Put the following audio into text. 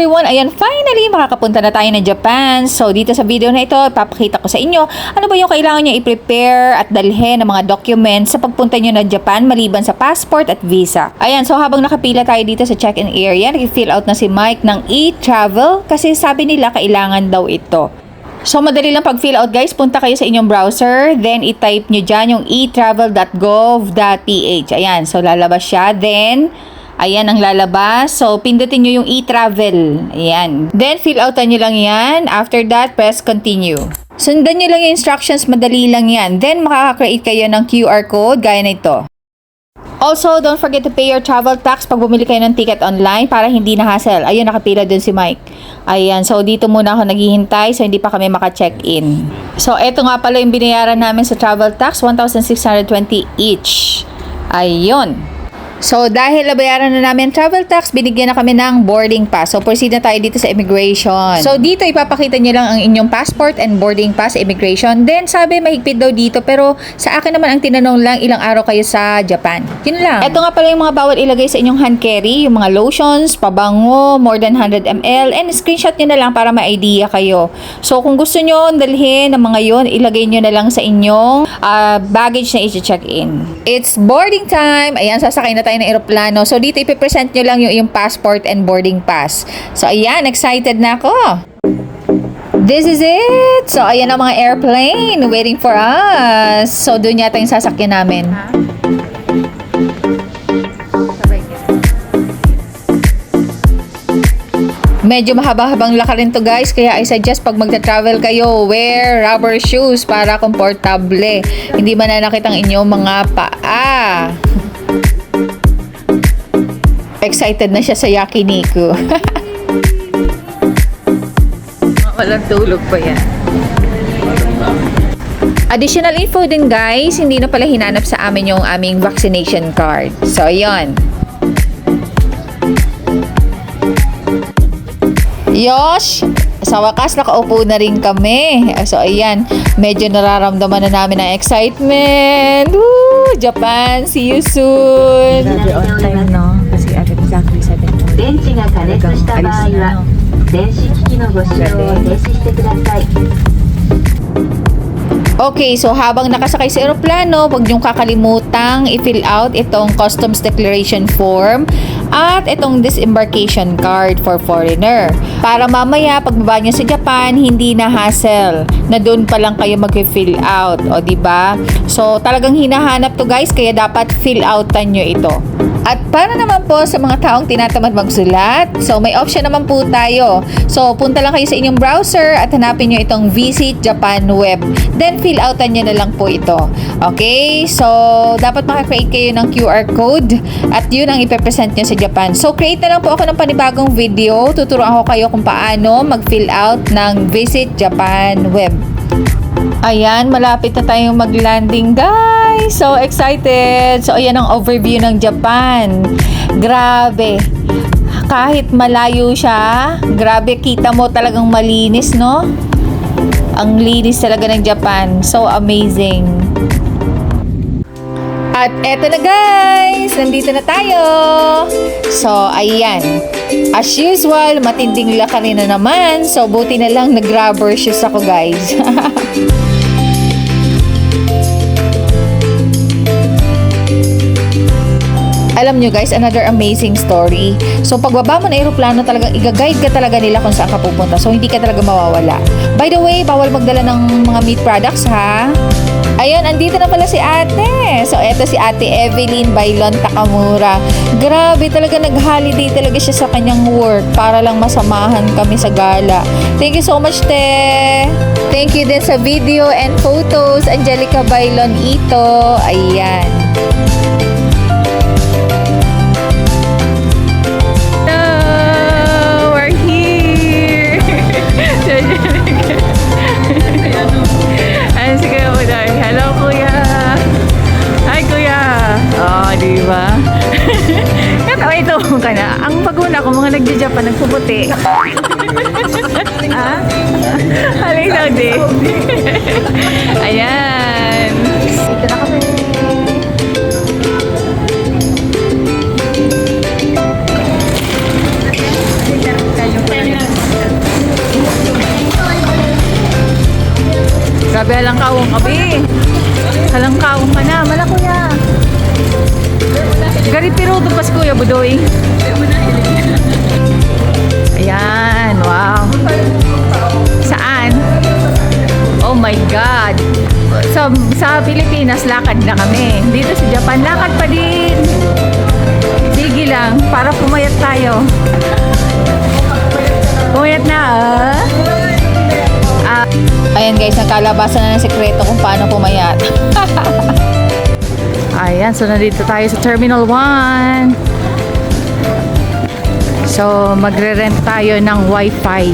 yun, ayan, finally, makakapunta na tayo ng Japan. So, dito sa video na ito, ipapakita ko sa inyo ano ba yung kailangan nyo i-prepare at dalhin ng mga documents sa pagpunta nyo ng Japan maliban sa passport at visa. Ayan, so habang nakapila tayo dito sa check-in area, nag-fill out na si Mike ng e-travel kasi sabi nila kailangan daw ito. So, madali lang pag-fill out guys. Punta kayo sa inyong browser. Then, i-type nyo dyan yung etravel.gov.ph. Ayan. So, lalabas siya. Then, ayan ang lalabas. So, pindutin nyo yung e-travel. Ayan. Then, fill outan nyo lang yan. After that, press continue. Sundan nyo lang yung instructions. Madali lang yan. Then, makaka-create kayo ng QR code gaya na ito. Also, don't forget to pay your travel tax pag bumili kayo ng ticket online para hindi na hassle. Ayun, nakapila dun si Mike. Ayan, so dito muna ako naghihintay so hindi pa kami maka-check-in. So, eto nga pala yung binayaran namin sa travel tax, 1,620 each. Ayun. So, dahil nabayaran na namin travel tax, binigyan na kami ng boarding pass. So, proceed na tayo dito sa immigration. So, dito ipapakita nyo lang ang inyong passport and boarding pass immigration. Then, sabi mahigpit daw dito. Pero, sa akin naman ang tinanong lang ilang araw kayo sa Japan. Yun lang. Ito nga pala yung mga bawal ilagay sa inyong hand carry. Yung mga lotions, pabango, more than 100 ml. And screenshot nyo na lang para may idea kayo. So, kung gusto nyo dalhin ng mga yon ilagay nyo na lang sa inyong ah, baggage na i-check in. It's boarding time. Ayan, sasakay na tayo ng aeroplano. So, dito ipipresent nyo lang yung, yung passport and boarding pass. So, ayan, excited na ako. This is it! So, ayan ang mga airplane waiting for us. So, doon yata yung sasakyan namin. Medyo mahaba-habang lakarin to guys, kaya I suggest pag magta-travel kayo, wear rubber shoes para komportable. Hindi mananakit ang inyong mga paa. Excited na siya sa yakiniku. Walang tulog pa yan. Additional info din guys, hindi na pala hinanap sa amin yung aming vaccination card. So, ayun. Yosh! Sa wakas, nakaupo na rin kami. So, ayan. Medyo nararamdaman na namin ang excitement. Woo! Japan! See you soon! Grabe on time, no? 電池が加熱した場合は電子機器のご使用を停止してください Okay, so habang nakasakay sa eroplano, huwag niyong kakalimutang i-fill out itong customs declaration form at itong disembarkation card for foreigner. Para mamaya, pagbaba niyo sa Japan, hindi na hassle na doon pa lang kayo mag-fill out. O, di ba? So, talagang hinahanap to guys, kaya dapat fill outan nyo ito. At para naman po sa mga taong tinatamad magsulat, so may option naman po tayo. So punta lang kayo sa inyong browser at hanapin nyo itong Visit Japan Web. Then fill outan nyo na lang po ito. Okay? So dapat makakreate kayo ng QR code at yun ang ipepresent nyo sa Japan. So create na lang po ako ng panibagong video. Tuturuan ko kayo kung paano mag-fill out ng Visit Japan Web. Ayan, malapit na tayong mag-landing guys. So excited. So ayan ang overview ng Japan. Grabe. Kahit malayo siya, grabe kita mo talagang malinis, no? Ang linis talaga ng Japan. So amazing. At eto na guys, nandito na tayo. So, ayan. As usual, matinding lakarin na naman. So, buti na lang nag-rubber shoes ako guys. Alam nyo guys, another amazing story. So pagbaba mo na aeroplano talagang i-guide ka talaga nila kung saan ka pupunta. So hindi ka talaga mawawala. By the way, bawal magdala ng mga meat products ha. Ayun, andito na pala si ate. So eto si ate Evelyn Bailon Takamura. Grabe talaga nag-holiday talaga siya sa kanyang work para lang masamahan kami sa gala. Thank you so much, te. Thank you din sa video and photos, Angelica Bailon Ito. Ayan. ah? Aling Saudi. Ayan. Ito na kami. Grabe, halangkawang kabi. Halangkawang ka na. Mala, kuya. Garipiro, dupas, kuya, budoy. Ayan. Saan? Oh my God. Sa, sa Pilipinas, lakad na kami. Dito sa Japan, lakad pa din. Sige lang, para pumayat tayo. Pumayat na, ah. Ah, Ayan guys, nakalabasan na ng sekreto kung paano pumayat. Ayan, so nandito tayo sa Terminal 1. So, magre-rent tayo ng wifi.